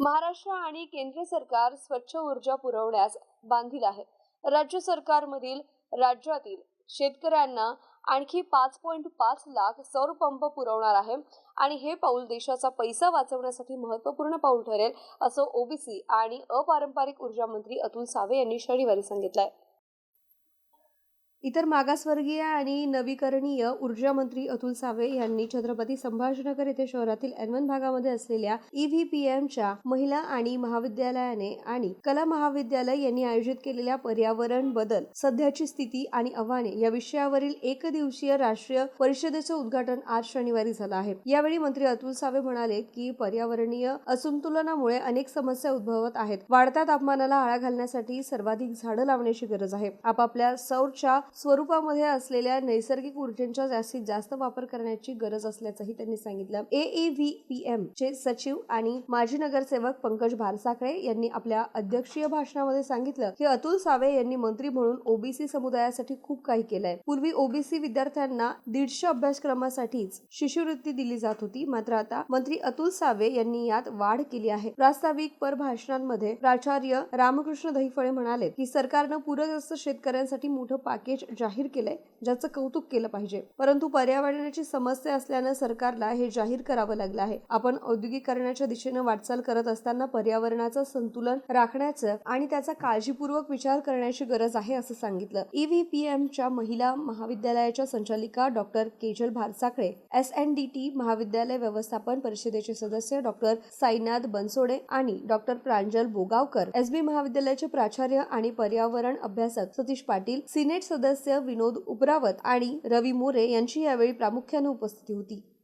महाराष्ट्र आणि केंद्र सरकार स्वच्छ ऊर्जा पुरवण्यास बांधील आहे. राज्य सरकारमधील राज्यातील शेतकऱ्यांना आणखी पाच पॉईंट पाच लाख सौर पंप पुरवणार आहे आणि हे पाऊल देशाचा पैसा वाचवण्यासाठी महत्त्वपूर्ण पाऊल ठरेल असं ओबीसी आणि अपारंपरिक ऊर्जा मंत्री अतुल सावे यांनी शनिवारी सांगितलं आहे इतर मागासवर्गीय आणि नवीकरणीय ऊर्जा मंत्री अतुल सावे यांनी छत्रपती संभाजीनगर येथे शहरातील एनवन भागामध्ये असलेल्या ईव्हीपीएमच्या महिला आणि महाविद्यालयाने आणि कला महाविद्यालय यांनी आयोजित केलेल्या पर्यावरण बदल सध्याची स्थिती आणि आव्हाने या विषयावरील एक दिवसीय राष्ट्रीय परिषदेचं उद्घाटन आज शनिवारी झालं आहे. यावेळी मंत्री अतुल सावे म्हणाले की पर्यावरणीय असंतुलनामुळे अनेक समस्या उद्भवत आहेत. वाढत्या तापमानाला आळा घालण्यासाठी सर्वाधिक झाडं लावण्याची गरज आहे. आपापल्या सौरच्या स्वरूपामध्ये असलेल्या नैसर्गिक ऊर्जेचा जास्तीत जास्त वापर करण्याची गरज असल्याचंही त्यांनी सांगितलं. ए ए व्हीपीएम चे सचिव आणि माजी नगरसेवक पंकज भारसाकळे यांनी आपल्या अध्यक्षीय भाषणामध्ये सांगितलं की अतुल सावे यांनी मंत्री म्हणून ओबीसी समुदायासाठी खूप काही केलंय. पूर्वी ओबीसी विद्यार्थ्यांना दीडशे अभ्यासक्रमासाठीच शिष्यवृत्ती दिली जात होती. मात्र आता मंत्री अतुल सावे यांनी यात वाढ केली आहे. प्रास्ताविक पर भाषणांमध्ये प्राचार्य रामकृष्ण दहिफळे म्हणाले की सरकारनं पूरग्रस्त शेतकऱ्यांसाठी मोठं पॅकेज जाहीर केलंय ज्याचं कौतुक केलं पाहिजे. परंतु पर्यावरणाची समस्या असल्यानं सरकारला हे जाहीर करावं लागलं आहे. आपण औद्योगिकरणाच्या दिशेनं वाटचाल करत असताना पर्यावरणाचं संतुलन राखण्याचं आणि त्याचा काळजीपूर्वक विचार करण्याची गरज आहे असं सांगितलं. ईव्हीपीएमच्या महिला महाविद्यालयाच्या संचालिका doctor Kejal Bharsakale S N D T महाविद्यालय व्यवस्थापन परिषदेचे सदस्य डॉक्टर साईनाथ बनसोडे आणि डॉक्टर प्रांजल बोगावकर एसबी महाविद्यालयाचे प्राचार्य आणि पर्यावरण अभ्यासक सतीश पाटील सिनेट सदस्य विनोद उपरावत आणि रवी मोरे यांची यावेळी प्रामुख्याने उपस्थिती होती.